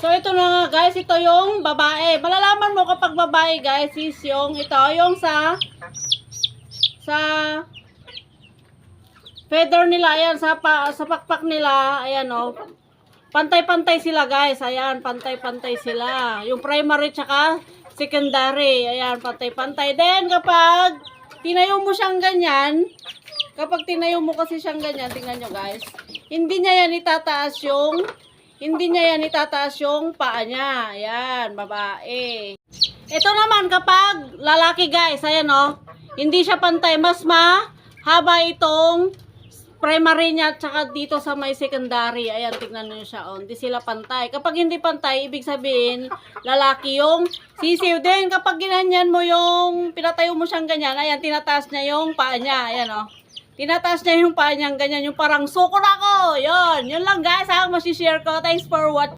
So ito na nga guys, ito yung babae. Malalaman mo kapag babae guys is yung ito, yung sa sa feather nila, ayan, sa, pa, sa pakpak nila, ayan o. Pantay-pantay sila guys, ayan, pantay-pantay sila. Yung primary tsaka secondary, ayan, pantay-pantay. Then kapag tinayo mo siyang ganyan, kapag tinayo mo kasi siyang ganyan, tingnan nyo guys, hindi niya yan itataas yung hindi niya yan itataas yung paa niya. Ayan, babae. Ito naman kapag lalaki guys, ayan o. Hindi siya pantay. Mas mahaba itong primary niya at saka dito sa may secondary. Ayan, tignan niyo siya. O, hindi sila pantay. Kapag hindi pantay, ibig sabihin, lalaki yung sisiw din. Kapag ginanyan mo yung, pinatayo mo siyang ganyan, ayan, tinataas niya yung paa niya. Ayan o. Tinataas niya yung paa niyang ganyan, yung parang suko na ako. Yun, yun lang guys, ha, masishare ko. Thanks for watching.